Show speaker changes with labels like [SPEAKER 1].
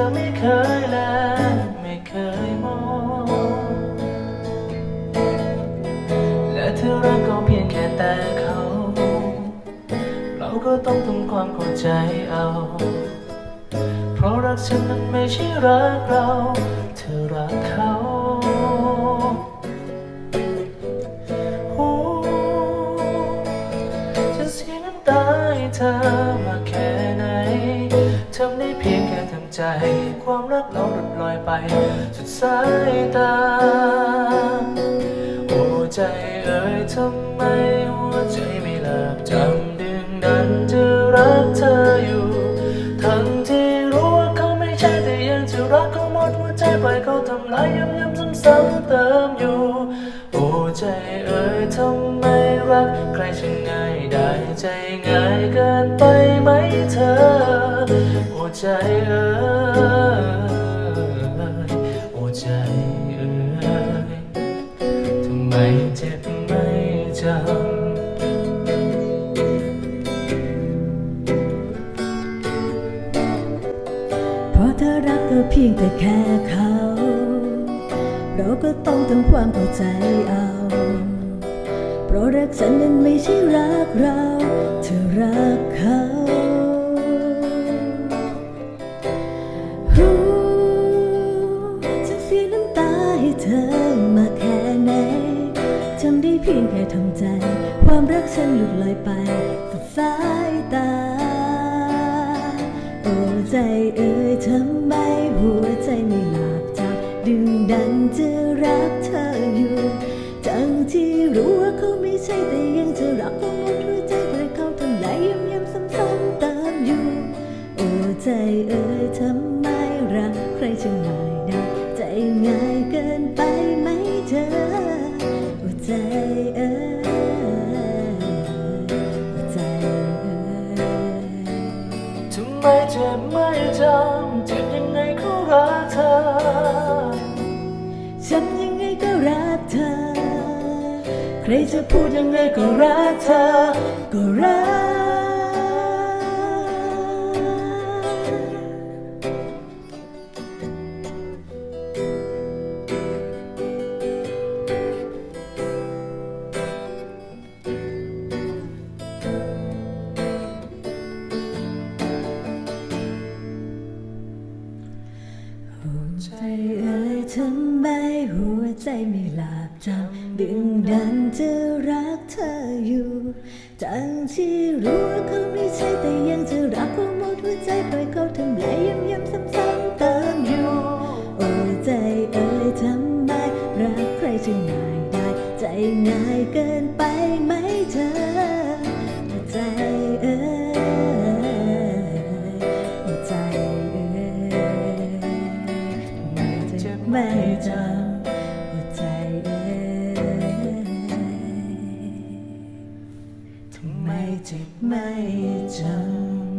[SPEAKER 1] เธอไม่เคยแลไม่เคยมอง และเธอรักก็เพียงแค่แต่เขา เราก็ต้องทำความเข้าใจเอา เพราะรักฉันนั้นไม่ใช่รักเรา เธอรักเขาโอ้จะเสียน้ำตาให้เธอ ค่ทำใจความรักเราหลุดลอยไปสุดสายตา โอ้ใจเอ่ยทำไมหัวใจไม่เลิกจำดึงดันจะรักเธออยู่ ทั้งที่รู้ว่าเขาไม่ใช่แต่ยังจะรักเขาหมดหัวใจปล่อยเขาทำลายย้ำย้ำซ้ำๆเติมอยู่ ทำไมรักใครช่างง่ายได้ใจง่ายเกินไปไหมเธอโอ้ใจเอ่ยโอ้ใจเอ่ยทำไมเจ็บไม่จำ
[SPEAKER 2] เพราะเธอรักก็เพียงแต่แค่เขา เราก็ต้องทำความเข้าใจเอา ฉันนั้นไม่ใช่รักเรา เธอรักเขาฮู้ฉันเสียน้ำตาให้เธอมาแค่ไหนทำได้เพียงแค่ทำใจ ความรักฉันหลุดลอยไปสุดสายตา โอ้ใจเอ่ยทำไมหัวใจไม่หลับจำดึงดันจะรักเธออยู่ ทั้งที่รู้ ใช่แต่ยังจะรักเขาหมดหัวใจเพื่เขาทำลายย้ำย้ำซ้ำๆเติมอยู่โอ้ใจเอ่ยทำไมรักใครจะง่ายได้ใจง่ายเกินไปไหมเธอโอ้ใจเอ่ยโอ้ใจเอ่ย
[SPEAKER 1] ทำไมเจ็บไม่จำเจ็บยังไงก็รักเธอ
[SPEAKER 2] ฉันยังไงก็รักเธอ ครจะพูดยังไงก็รักเธอ ก็รัก ใจไม่หลาบจำดึงดันจะรักเธออยู่ทั้งที่รู้ว่าเขาไม่ใช่แต่ยังจะรักควาหมดหัวใจปล่อยเขาทำลายย้ำย้ำซ้ำเติมอยู่โอ้ใจเอ๋ยทำไมรักใครจะง่ายได้ ใจง่ายเกินไปไหมเธอใจเอ่ยใจเอ่ยไม่จำ
[SPEAKER 1] ที่ไม่
[SPEAKER 2] จำ